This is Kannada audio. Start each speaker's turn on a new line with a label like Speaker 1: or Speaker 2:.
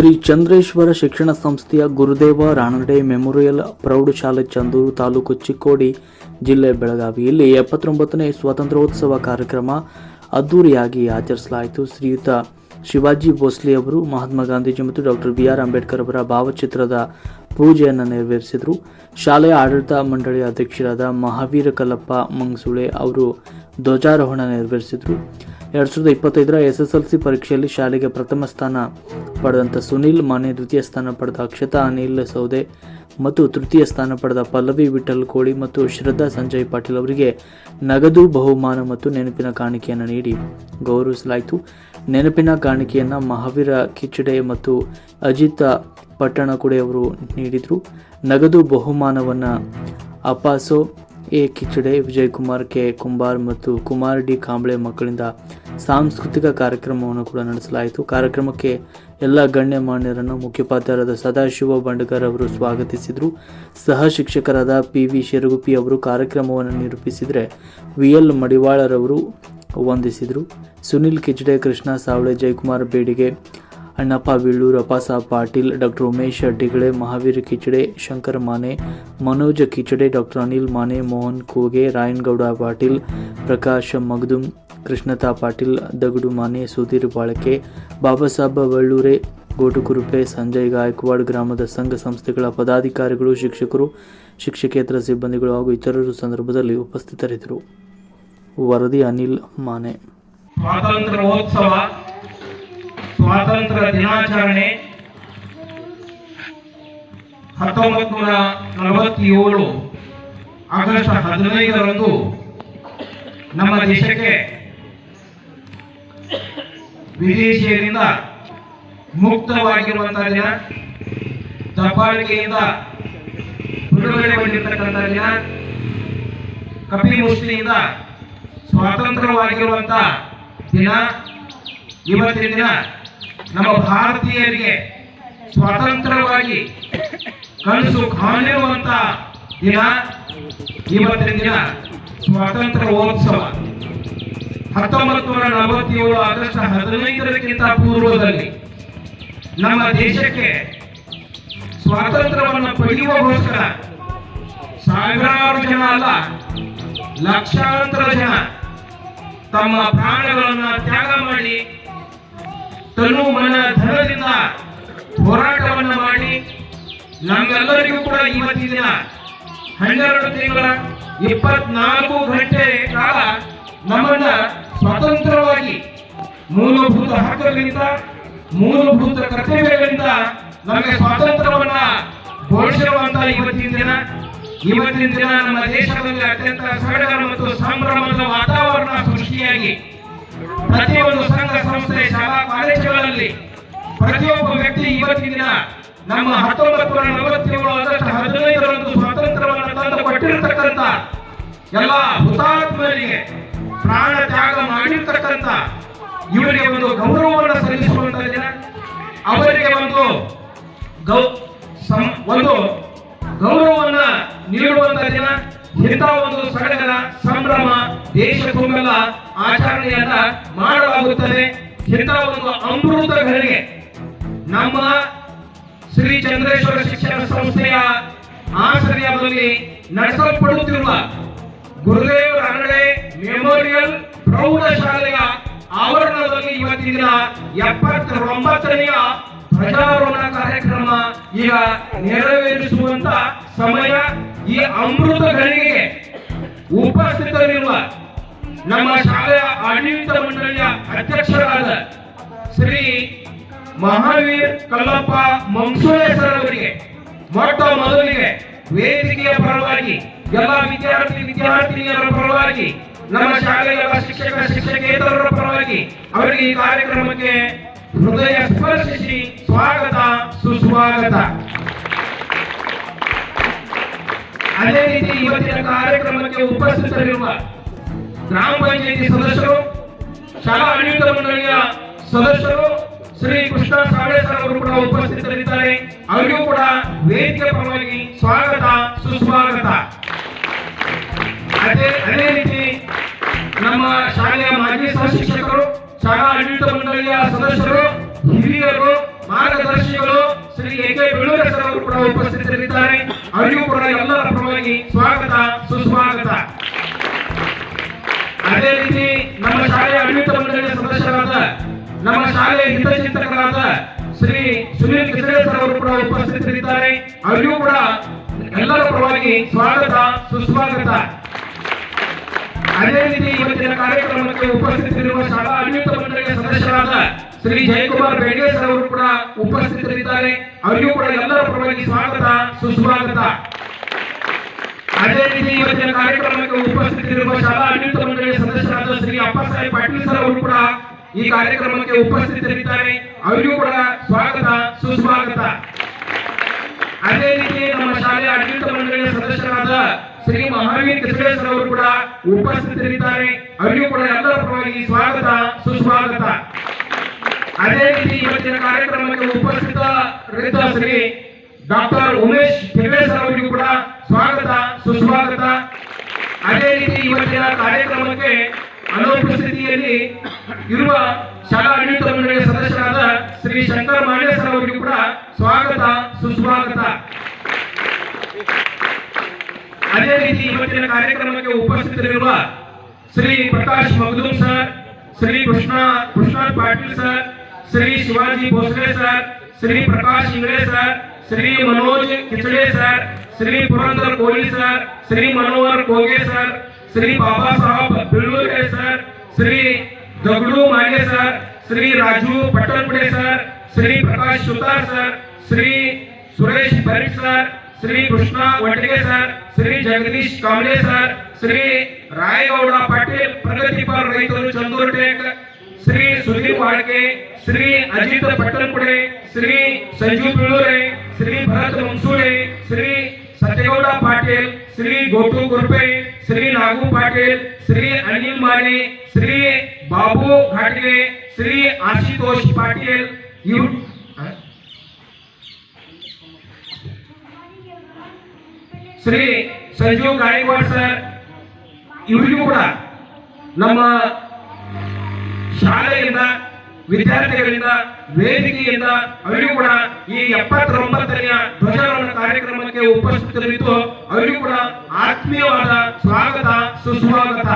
Speaker 1: ಶ್ರೀ ಚಂದ್ರೇಶ್ವರ ಶಿಕ್ಷಣ ಸಂಸ್ಥೆಯ ಗುರುದೇವ ರಾನಡೆ ಮೆಮೋರಿಯಲ್ ಪ್ರೌಢಶಾಲೆ ಚಂದೂರು ತಾಲೂಕು ಚಿಕ್ಕೋಡಿ ಜಿಲ್ಲೆ ಬೆಳಗಾವಿಯಲ್ಲಿ ಎಪ್ಪತ್ತೊಂಬತ್ತನೇ ಸ್ವಾತಂತ್ರ್ಯೋತ್ಸವ ಕಾರ್ಯಕ್ರಮ ಅದ್ದೂರಿಯಾಗಿ ಆಚರಿಸಲಾಯಿತು. ಶ್ರೀಯುತ ಶಿವಾಜಿ ಭೋಸ್ಲೆ ಅವರು, ಮಹಾತ್ಮ ಗಾಂಧೀಜಿ ಮತ್ತು ಡಾಕ್ಟರ್ ಬಿ ಆರ್ ಅಂಬೇಡ್ಕರ್ ಅವರ ಭಾವಚಿತ್ರದ ಪೂಜೆಯನ್ನು ನೆರವೇರಿಸಿದರು. ಶಾಲೆಯ ಆಡಳಿತ ಮಂಡಳಿಯ ಅಧ್ಯಕ್ಷರಾದ ಮಹಾವೀರ ಕಲ್ಲಪ್ಪ ಮಂಗಸುಳೆ ಅವರು ಧ್ವಜಾರೋಹಣ ನೆರವೇರಿಸಿದರು. ಎರಡು ಸಾವಿರದ ಇಪ್ಪತ್ತೈದರ ಎಸ್ ಎಸ್ ಎಲ್ ಸಿ ಪರೀಕ್ಷೆಯಲ್ಲಿ ಶಾಲೆಗೆ ಪ್ರಥಮ ಸ್ಥಾನ ಪಡೆದಂಥ ಸುನಿಲ್ ಮಾನೆ ದ್ವಿತೀಯ ಸ್ಥಾನ ಪಡೆದ ಅಕ್ಷತಾ, ಅನಿಲ್ ಸೌದೆ ಮತ್ತು ತೃತೀಯ ಸ್ಥಾನ ಪಡೆದ ಪಲ್ಲವಿ, ವಿಠಲ್ ಕೋಳಿ ಮತ್ತು ಶ್ರದ್ಧಾ ಸಂಜಯ್ ಪಾಟೀಲ್ ಅವರಿಗೆ ನಗದು ಬಹುಮಾನ ಮತ್ತು ನೆನಪಿನ ಕಾಣಿಕೆಯನ್ನು ನೀಡಿ ಗೌರವಿಸಲಾಯಿತು. ನೆನಪಿನ ಕಾಣಿಕೆಯನ್ನು ಮಹಾವೀರ ಕಿಚಡೆ ಮತ್ತು ಅಜಿತ ಪಟ್ಟಣಕುಡೆ ಅವರು ನೀಡಿದರು. ನಗದು ಬಹುಮಾನವನ್ನು ಅಪಾಸೋ ಎ ಕಿಚಡೆ ವಿಜಯ್ ಕುಮಾರ್ ಕೆ. ಕುಂಬಾರ್ ಮತ್ತು ಕುಮಾರ್ ಡಿ. ಕಾಂಬ್ಳೆ ಮಕ್ಕಳಿಂದ ಸಾಂಸ್ಕೃತಿಕ ಕಾರ್ಯಕ್ರಮವನ್ನು ಕೂಡ ನಡೆಸಲಾಯಿತು. ಕಾರ್ಯಕ್ರಮಕ್ಕೆ ಎಲ್ಲ ಗಣ್ಯಮಾನ್ಯರನ್ನು ಮುಖ್ಯೋಪಾಧ್ಯಾಯರಾದ ಸದಾಶಿವ ಬಂಡಗರ್ ಅವರು ಸ್ವಾಗತಿಸಿದರು. ಸಹ ಶಿಕ್ಷಕರಾದ ಪಿ ವಿ ಶಿರಗುಪ್ಪಿ ಅವರು ಕಾರ್ಯಕ್ರಮವನ್ನು ನಿರೂಪಿಸಿದರೆ ವಿ ಎಲ್ ಮಡಿವಾಳರವರು ವಂದಿಸಿದರು. ಸುನಿಲ್ ಕಿಚಡೆ, ಕೃಷ್ಣ ಸಾವಳೆ, ಜಯಕುಮಾರ್ ಬೇಡಿಗೆ ಅಣ್ಣಪ್ಪ ಬೀಳೂರು ಅಪಾಸ ಪಾಟೀಲ್, ಡಾಕ್ಟರ್ ಉಮೇಶ್ ಅಡ್ಡಿಗಳೆ, ಮಹಾವೀರ್ ಕಿಚಡೆ, ಶಂಕರ್ ಮಾನೆ, ಮನೋಜ್ ಕಿಚಡೆ, ಡಾಕ್ಟರ್ ಅನಿಲ್ ಮಾನೆ, ಮೋಹನ್ ಕೂಗೆ, ರಾಯನ್ಗೌಡ ಪಾಟೀಲ್, ಪ್ರಕಾಶ್ ಮಗದುಂ, ಕೃಷ್ಣತಾ ಪಾಟೀಲ್, ದಗಡು ಮಾನೆ, ಸುಧೀರ್ ಬಾಳಕೆ ಬಾಬಾ ಸಾಹೇಬ ಬಳ್ಳೂರೆ, ಗೋಟುಕುರುಪೆ, ಸಂಜಯ್ ಗಾಯಕ್ವಾಡ್ ಗ್ರಾಮದ ಸಂಘ ಸಂಸ್ಥೆಗಳ ಪದಾಧಿಕಾರಿಗಳು, ಶಿಕ್ಷಕರು, ಶಿಕ್ಷಕೇತರ ಸಿಬ್ಬಂದಿಗಳು ಹಾಗೂ ಇತರರು ಸಂದರ್ಭದಲ್ಲಿ ಉಪಸ್ಥಿತರಿದ್ದರು. ವರದಿ ಅನಿಲ್ ಮಾನೆ.
Speaker 2: ಸ್ವಾತಂತ್ರ್ಯೋತ್ಸವ ಸ್ವಾತಂತ್ರ್ಯ ದಿನಾಚರಣೆ ಹತ್ತೊಂಬತ್ತು ನೂರ ನಲವತ್ತೇಳು ಆಗಸ್ಟ್ ಹದಿನೈದರಂದು ನಮ್ಮ ದೇಶಕ್ಕೆ ವಿದೇಶಿಯರಿಂದ ಮುಕ್ತವಾಗಿರುವಂತಹ ದಿನ, ದಬ್ಬಾಳಿಕೆಯಿಂದ ಬಿಡುಗಡೆಗೊಂಡಿರ್ತಕ್ಕಂಥ ದಿನ ಕಪಿಮುಷ್ಟಿಯಿಂದ ದಿನ. ಇವತ್ತಿನ ದಿನ ನಮ್ಮ ಭಾರತೀಯರಿಗೆ ಸ್ವತಂತ್ರವಾಗಿ ಕನಸು ಕಾಣಿರುವಂತ ದಿನ ಇವತ್ತಿನ ದಿನ ಸ್ವಾತಂತ್ರ್ಯೋತ್ಸವ ಹತ್ತೊಂಬತ್ತು ನೂರ ನಲವತ್ತೇಳು ಆಗಸ್ಟ್ ಹದಿನೈದರಕ್ಕಿಂತ ಪೂರ್ವದಲ್ಲಿ ನಮ್ಮ ದೇಶಕ್ಕೆ ಸ್ವಾತಂತ್ರ್ಯವನ್ನು ಪಡೆಯುವಗೋಸ್ಕರ ಸಾವಿರಾರು ಜನ ಅಲ್ಲ, ಲಕ್ಷಾಂತರ ಜನ ತಮ್ಮ ಪ್ರಾಣಗಳನ್ನು ತ್ಯಾಗ ಮಾಡಿ ತನು ಮನ ಧನದಿಂದ ಹೋರಾಟವನ್ನು ಮಾಡಿ ನಮ್ಮೆಲ್ಲರಿಗೂ ಕೂಡ ಇವತ್ತಿನ ಹನ್ನೆರಡು ತಿಂಗಳ ಇಪ್ಪತ್ನಾಲ್ಕು ಗಂಟೆ ಕಾಲ ನಮ್ಮನ್ನ ಸ್ವತಂತ್ರವಾಗಿ ಮೂಲಭೂತ ಹಕ್ಕುಗಳಿಂದ, ಮೂಲಭೂತ ಕರ್ತವ್ಯಗಳಿಂದ ನಮಗೆ ಸ್ವಾತಂತ್ರ್ಯವನ್ನ ಘೋಷಿಸುವಂತ ಇವತ್ತಿನ ದಿನ. ಇವತ್ತಿನ ದಿನ ನಮ್ಮ ದೇಶದಲ್ಲಿ ಅತ್ಯಂತ ಸಡಗರ ಮತ್ತು ಸಂಭ್ರಮದ ವಾತಾವರಣ ಸೃಷ್ಟಿಯಾಗಿ ಪ್ರತಿಯೊಂದು ಸಂಘ ಸಂಸ್ಥೆ ಶಾಲಾ ಕಾಲೇಜುಗಳಲ್ಲಿ ಪ್ರತಿಯೊಬ್ಬ ವ್ಯಕ್ತಿ ಇವತ್ತಿನ ನಮ್ಮ ಹತ್ತೊಂಬತ್ತು ನಲವತ್ತೇಳು ಆಗಸ್ಟ್ ಹದಿನೈದರಂದು ಸ್ವಾತಂತ್ರ್ಯವನ್ನು ತಂದು ಕೊಟ್ಟಿರತಕ್ಕಂತ ಎಲ್ಲ ಹುತಾತ್ಮರಿಗೆ ಪ್ರಾಣ ತ್ಯಾಗ ಮಾಡಿರ್ತಕ್ಕಂತ ಇವರಿಗೆ ಒಂದು ಗೌರವವನ್ನು ಸಲ್ಲಿಸುವಂತಹ ದಿನ. ಅವರಿಗೆ ಒಂದು ಗೌ ಒಂದು ಗೌರವವನ್ನ ನೀಡುವಂತ ದಿನ. ಇಂಥ ಒಂದು ಸಡಗರ ಸಂಭ್ರಮ ದೇಶ ತುಂಬೆಲ್ಲ ಆಚರಣೆಯನ್ನ ಮಾಡಲಾಗುತ್ತದೆ. ಇಂಥ ಒಂದು ಅಮೃತ ಘಳಿಗೆ ನಮ್ಮ ಶ್ರೀ ಚಂದ್ರೇಶ್ವರ ಶಿಕ್ಷಣ ಸಂಸ್ಥೆಯ ಆಶ್ರಯದಲ್ಲಿ ನಡೆಸಲ್ಪಡುತ್ತಿರುವ ಗುರುದೇವ್ ರಾನಡೆ ಮೆಮೋರಿಯಲ್ ಪ್ರೌಢಶಾಲೆಯ ಆವರಣದಲ್ಲಿ ಇವತ್ತಿನ ಎಪ್ಪತ್ತೊಂಬತ್ತನೆಯ ಧ್ವಜಾರೋಹಣ ಕಾರ್ಯಕ್ರಮ ಈಗ ನೆರವೇರಿಸುವಂತ ಸಮಯ. ಈ ಅಮೃತ ಘಳಿಗೆ ಉಪಸ್ಥಿತರಿರುವ ನಮ್ಮ ಶಾಲೆಯ ಆಡಳಿತ ಮಂಡಳಿಯ ಅಧ್ಯಕ್ಷರಾದ ಶ್ರೀ ಮಹಾವೀರ್ ಕಲ್ಲಪ್ಪ ಮಂಸೂಳೆ ಸರ್ ಅವರಿಗೆ, ಮೊಟ್ಟ ಮೊದಲಿಗೆ ವೇದಿಕೆಯ ಪರವಾಗಿ, ಎಲ್ಲ ವಿದ್ಯಾರ್ಥಿ ವಿದ್ಯಾರ್ಥಿನಿಯರ ಪರವಾಗಿ, ನಮ್ಮ ಶಾಲೆಯ ಶಿಕ್ಷಕ ಶಿಕ್ಷಕೇತರರ ಪರವಾಗಿ ಅವರಿಗೆ ಈ ಕಾರ್ಯಕ್ರಮಕ್ಕೆ ಹೃದಯ ಸ್ಪರ್ಶಿಸಿ ಸ್ವಾಗತ, ಸುಸ್ವಾಗತ. ಅದೇ ರೀತಿ ಇವತ್ತಿನ ಕಾರ್ಯಕ್ರಮಕ್ಕೆ ಉಪಸ್ಥಿತರಿರುವ ಗ್ರಾಮ ಪಂಚಾಯತಿ ಸದಸ್ಯರು, ಶಾಲಾ ಆಡಳಿತ ಮಂಡಳಿಯ ಸದಸ್ಯರು, ಶ್ರೀ ಕೃಷ್ಣ ಸಾವಳೆ ಸರ್ ಅವರು ಕೂಡ ಉಪಸ್ಥಿತರಿದ್ದಾರೆ. ಅವರಿಗೂ ಕೂಡ ವೇದಿಕೆ ಪರವಾಗಿ ಸ್ವಾಗತ, ಸುಸ್ವಾಗತ. ಅದೇ ಅದೇ ರೀತಿ ನಮ್ಮ ಶಾಲೆಯ ಮಾಜಿ ಸಹ ಶಿಕ್ಷಕರು, ಶಾಲಾ ಆಡಳಿತ ಮಂಡಳಿಯ ಸದಸ್ಯರು, ಹಿರಿಯರು, ಮಾರ್ಗದರ್ಶಿಗಳು Shri A K Bellura sir ಅವರು ಕೂಡ ಉಪಸ್ಥಿತರಿದ್ದಾರೆ. ಅವರಿಗೂ ಕೂಡ ಎಲ್ಲರ ಪರವಾಗಿ ಸ್ವಾಗತ, ಸುಸ್ವಾಗತ. ಅದೇ ರೀತಿ ನಮ್ಮ ಶಾಲೆಯ ಆಡಳಿತ ಮಂಡಳಿಯ ಸದಸ್ಯರಾದ, ನಮ್ಮ ಶಾಲೆಯ ಹಿತಚಿಂತಕರಾದ ಶ್ರೀ ಸುನೀಲ್ ಕಿಸರೆ ಸರ್ ಅವರು ಕೂಡ ಉಪಸ್ಥಿತರಿದ್ದಾರೆ. ಅವರಿಗೂ ಕೂಡ ಎಲ್ಲರ ಪರವಾಗಿ ಸ್ವಾಗತ, ಸುಸ್ವಾಗತ. ಅದೇ ರೀತಿ ಇವತ್ತಿನ ಕಾರ್ಯಕ್ರಮಕ್ಕೆ ಉಪಸ್ಥಿತರಿರುವ ಶಾಲಾ ಆಡಳಿತ ಮಂಡಳಿಯ ಸದಸ್ಯರಾದ ಶ್ರೀ ಜಯಕುಮಾರ್ ಸರ್ ಅವರು ಕೂಡ ಉಪಸ್ಥಿತರಿದ್ದಾರೆ. ಅವರಿಗೂ ಕೂಡ ಎಲ್ಲರ ಪರವಾಗಿ ಸ್ವಾಗತ, ಸುಸ್ವಾಗತ. ಅದೇ ರೀತಿ ಇವತ್ತಿನ ಕಾರ್ಯಕ್ರಮಕ್ಕೆ ಉಪಸ್ಥಿತರಿರುವ ಶಾಲಾ ಆಡಳಿತ ಮಂಡಳಿಯ ಸದಸ್ಯರಾದ ಶ್ರೀ ಅಪ್ಪಸಾಹೇಬ್ ಪಾಟೀಲ್ ಸರ್ ಅವರು ಕೂಡ ಈ ಕಾರ್ಯಕ್ರಮಕ್ಕೆ ಉಪಸ್ಥಿತರಿದ್ದಾರೆ. ಅವರಿಗೂ ಕೂಡ ಸ್ವಾಗತ, ಸುಸ್ವಾಗತ. ಅದೇ ರೀತಿ ನಮ್ಮ ಶಾಲೆಯ ಆಡಳಿತ ಮಂಡಳಿಯ ಸದಸ್ಯರಾದ ಶ್ರೀ ಮಹಾವೀರ್ ಕೃಷ್ಣೇಶ್ವರ ಅವರು ಕೂಡ ಉಪಸ್ಥಿತರಿದ್ದಾರೆ. ಅವರಿಗೂ ಕೂಡ ಎಲ್ಲರ ಪರವಾಗಿ ಸ್ವಾಗತ, ಸುಸ್ವಾಗತ. ಅದೇ ರೀತಿ ಇವತ್ತಿನ ಕಾರ್ಯಕ್ರಮಕ್ಕೆ ಉಪಸ್ಥಿತರಿದ್ದ ಶ್ರೀ ಡಾಕ್ಟರ್ ಉಮೇಶ್ ಸರ್ ಅವರಿಗೂ ಕೂಡ ಸ್ವಾಗತ, ಸುಸ್ವಾಗತ. ಅದೇ ರೀತಿ ಇವತ್ತಿನ ಕಾರ್ಯಕ್ರಮಕ್ಕೆ ಅನುಪಸ್ಥಿತಿಯಲ್ಲಿ ಇರುವ ಶಾಲಾ ಆಡಳಿತ ಮಂಡಳಿಯ ಸದಸ್ಯರಾದ ಶ್ರೀ ಶಂಕರ್ ಮಾಂಡ್ಯ ಸರ್ ಅವರಿಗೂ ಕೂಡ ಸ್ವಾಗತ, ಸುಸ್ವಾಗತ. ಅದೇ ರೀತಿ ಇವತ್ತಿನ ಕಾರ್ಯಕ್ರಮಕ್ಕೆ ಉಪಸ್ಥಿತರಿರುವ Shri Prakash Magadum sir, Shri Krishna Krishna Patil sir Shri Shivaji Bhosale sir Shri Prakash Ingre sir Shri Manoj Kichade sir Shri Purandar Kohli sir Shri Manohar Koge sir Shri Baba Saheb Bellure sir Shri Dagadu Mage sir Shri Raju Pattanpude sir Shri Prakash Sutar sir Shri Suresh Parit sir Shri Krishna Wadge sir Shri Jagdish Kamble sir Shri Raygouda Patil ಪ್ರಗತಿಪರ ರೈತರು ಚಂದೂರ್ ಟೇಕ್ ಶ್ರೀ ಸುಧೀರ್ ವಾಡ್ಕೆ ಶ್ರೀ ಅಜಿತ್ ಪಟ್ಟಣಪುಡೆ ಶ್ರೀ ಸಂಜು ಬೀಳೂರೆ ಶ್ರೀ ಭರತ್ ಮಂಸೂಳೆ ಶ್ರೀ ಸತ್ಯಗೌಡ ಪಾಟೀಲ್ ಶ್ರೀ ಗೋಟು ಗುರ್ಪೆ ಶ್ರೀ ನಾಗು ಪಾಟೀಲ್ ಶ್ರೀ ಅನಿಲ್ ಮಾನೆ ಶ್ರೀ ಬಾಬು ಘಾಟ್ಗೆ ಶ್ರೀ ಆಶುತೋಷ್ ಪಾಟೀಲ್ ಇವ್ ಶ್ರೀ ಸಂಜೀವ್ ಗಾಯಕ್ವಾಡ್ ಸರ್ ಇವರಿಗೂ ಕೂಡ ನಮ್ಮ ಶಾಲೆಯಿಂದ ವಿದ್ಯಾರ್ಥಿಗಳಿಂದ ವೇದಿಕೆಯಿಂದ ಅವರಿಗೂ ಕೂಡ ಈ ಎಪ್ಪತ್ತೊಂಬತ್ತನೆಯ ಧ್ವಜಾರೋಹಣ ಕಾರ್ಯಕ್ರಮಕ್ಕೆ ಉಪಸ್ಥಿತರಿದ್ದು ಅವರಿಗೂ ಕೂಡ ಆತ್ಮೀಯವಾದ ಸ್ವಾಗತ ಸುಸ್ವಾಗತ.